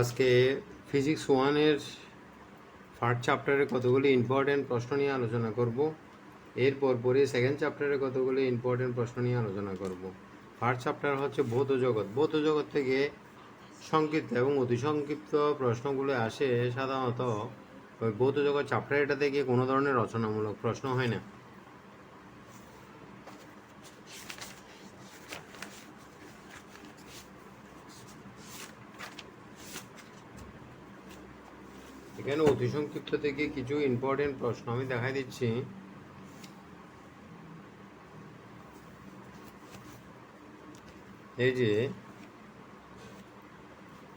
আজকে ফিজিক্স ওয়ানের ফার্স্ট চ্যাপ্টারে কতগুলি ইম্পর্টেন্ট প্রশ্ন নিয়ে আলোচনা করব। এরপর পরে সেকেন্ড চ্যাপ্টারে কতগুলি ইম্পর্টেন্ট প্রশ্ন নিয়ে আলোচনা করব। ফার্স্ট চ্যাপ্টার হচ্ছে ভৌত জগৎ। ভৌত জগৎ থেকে সংক্ষিপ্ত এবং অতি সংক্ষিপ্ত প্রশ্নগুলো আসে সাধারণত ওই ভৌত জগৎ চ্যাপ্টার এটা থেকে কোনো ধরনের রচনামূলক প্রশ্ন হয় না। এখানে অতি সংক্ষিপ্ত থেকে কিছু ইম্পর্টেন্ট প্রশ্ন আমি দেখাই দিচ্ছি। এই যে,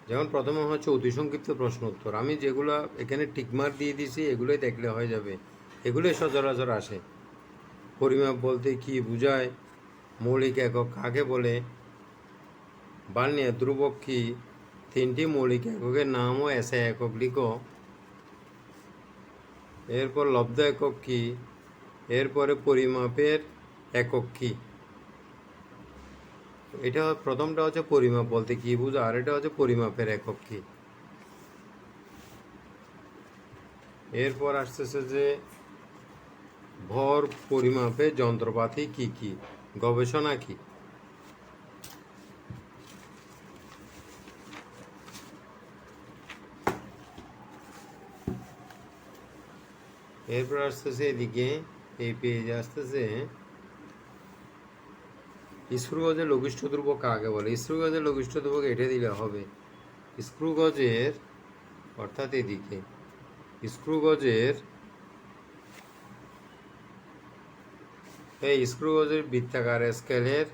যেমন প্রথমে হচ্ছে অতি সংক্ষিপ্ত প্রশ্ন উত্তর। আমি যেগুলো এখানে টিকমার দিয়ে দিয়েছি এগুলোই দেখলে হয়ে যাবে। এগুলোই সচরাচর আসে। পরিমাপ বলতে কি বোঝায়, মৌলিক একক কাকে বলে বার্নিয়া ধ্রুবক কি, তিনটি মৌলিক এককের নাম ও এসে একক, লিখো। এরপর লব্ধ একক কি এরপরে পরিমাপের একক কি এটা প্রথমটা হচ্ছে পরিমাপ বলতে কি বুঝো? আর এটা হচ্ছে পরিমাপের একক কি এরপর আসতেছে যে ভর পরিমাপে যন্ত্রপাতি কি কি? গবেষণা কি? এরপর আসতেছে এদিকে এই পেজে আসতেছে স্ক্রুগজের লঘিষ্ঠ ধ্রুবক কাকে বলে স্ক্রুগজের লঘিষ্ঠ ধ্রুবক এটা দিলে হবে স্ক্রুগজের অর্থাৎ এদিকে স্ক্রুগজের এই স্ক্রুগজের বৃত্তাকার স্কেলের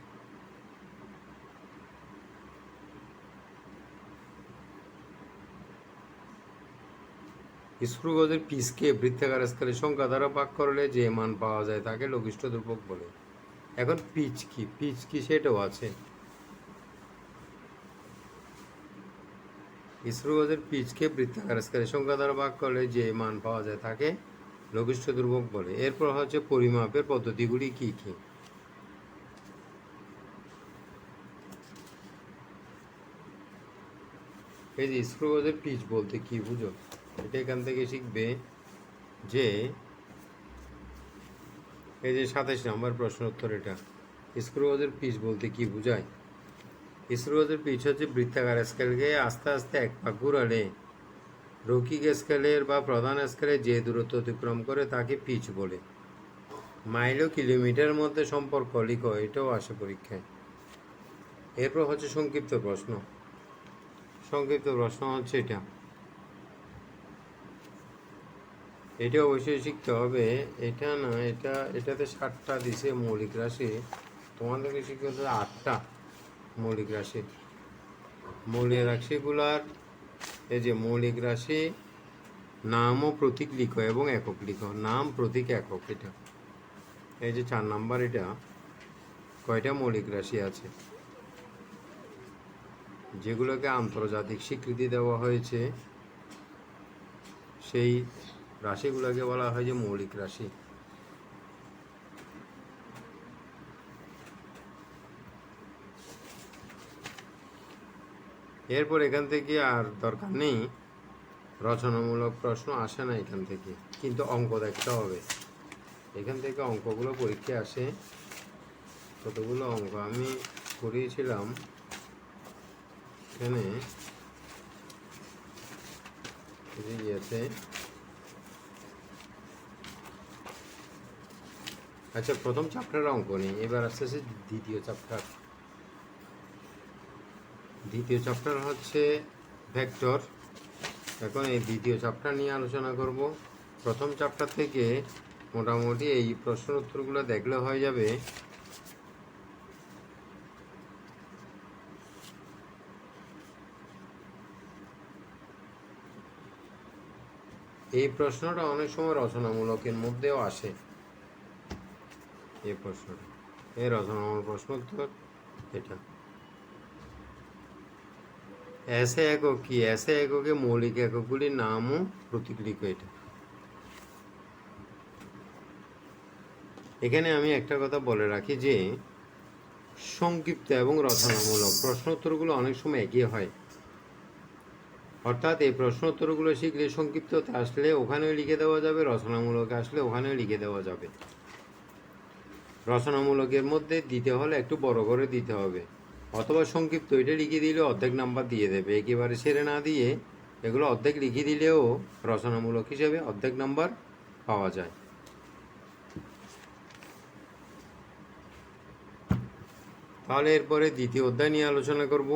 স্ক্রুগজের পিসকে বৃত্তাকার স্কেলের সংখ্যা দ্বারা ভাগ করলে যে মান পাওয়া যায় তাকে লঘিষ্ঠ ধ্রুবক বলে। এখন পিচ কি? পিচ কি সেটাও আছে। স্ক্রুগজের পিচকে বৃত্তাকার স্কেলের সংখ্যা দ্বারা ভাগ করলে যে মান পাওয়া যায় তাকে লঘিষ্ঠ ধ্রুবক বলে। এরপর হচ্ছে পরিমাপের পদ্ধতিগুলি কি কি? এই যে স্ক্রুগজের পিচ বলতে কি বুঝো? এটা এখান থেকে শিখবে যে, এই যে সাতাশ নম্বর প্রশ্ন উত্তর এটা। স্ক্রুগজের পিচ বলতে কি বোঝায়? স্ক্রুগজের পিচ হচ্ছে বৃত্তাকার স্কেলকে আস্তে আস্তে এক পাক ঘুরালে। রৌকিক স্কেলের বা প্রধান স্কেলে যে দূরত্ব অতিক্রম করে তাকে পিচ বলে। মাইল ও কিলোমিটারের মধ্যে সম্পর্ক লিখো, এটাও আসে পরীক্ষায়। এরপর হচ্ছে সংক্ষিপ্ত প্রশ্ন। সংক্ষিপ্ত প্রশ্ন হচ্ছে এটা। এটা অবশ্যই শিখতে হবে। এটা না, এটা, এটাতে ষাটটা দিছে মৌলিক রাশি। তোমাদেরকে শিখতে হবে আটটা মৌলিক রাশি। মৌলিক রাশিগুলার, এই যে মৌলিক রাশি, নাম ও প্রতীক লিখো এবং একক লিখো। নাম, প্রতীক, একক, এটা। এই যে চার নাম্বার এটা, কয়টা মৌলিক রাশি আছে? যেগুলোকে আন্তর্জাতিক স্বীকৃতি দেওয়া হয়েছে, সেই রাশিগুলোকে বলা হয় যে মৌলিক রাশি। এরপর এখান থেকে আর দরকার নেই। রচনামূলক প্রশ্ন আসে না এখান থেকে, কিন্তু অঙ্ক দেখতে হবে। এখান থেকে অঙ্কগুলো পরীক্ষা আসে। কতগুলো অঙ্ক? আমি করিয়েছিলাম এখানে ইয়েতে। আচ্ছা প্রথম চ্যাপ্টারের অঙ্ক নেই এবার আস্তে আস্তে দ্বিতীয় চ্যাপ্টার দ্বিতীয় চ্যাপ্টার হচ্ছে ভেক্টর এখন এই দ্বিতীয় চ্যাপ্টার নিয়ে আলোচনা করব। প্রথম চ্যাপ্টার থেকে মোটামুটি এই প্রশ্ন উত্তরগুলো দেখলে হয়ে যাবে। এই প্রশ্নটা অনেক সময় রচনামূলকের মধ্যেও আসে। এই প্রশ্নটা। এই রচনামূলক প্রশ্ন উত্তর, এটা। এসে একক কি? এসে এককে মৌলিক এককগুলির নাম ও প্রতীক লিখো এটা। এখানে আমি একটা কথা বলে রাখি যে, সংক্ষিপ্ত এবং রচনামূলক প্রশ্ন উত্তরগুলো অনেক সময় এগিয়ে হয়। অর্থাৎ এই প্রশ্ন উত্তরগুলো শিখলে সংক্ষিপ্ততে আসলে ওখানেও লিখে দেওয়া যাবে, রচনামূলক আসলে ওখানেও লিখে দেওয়া যাবে। রচনামূলকের মধ্যে দিতে হলে একটু বড় করে দিতে হবে। অথবা সংক্ষিপ্ত এটা লিখে দিলে অর্ধেক নাম্বার দিয়ে দেবে। একেবারে সেরে না দিয়ে এগুলো অর্ধেক লিখে দিলেও রচনামূলক হিসেবে অর্ধেক নাম্বার পাওয়া যায়। তাহলে এরপরে দ্বিতীয় অধ্যায় নিয়ে আলোচনা করব।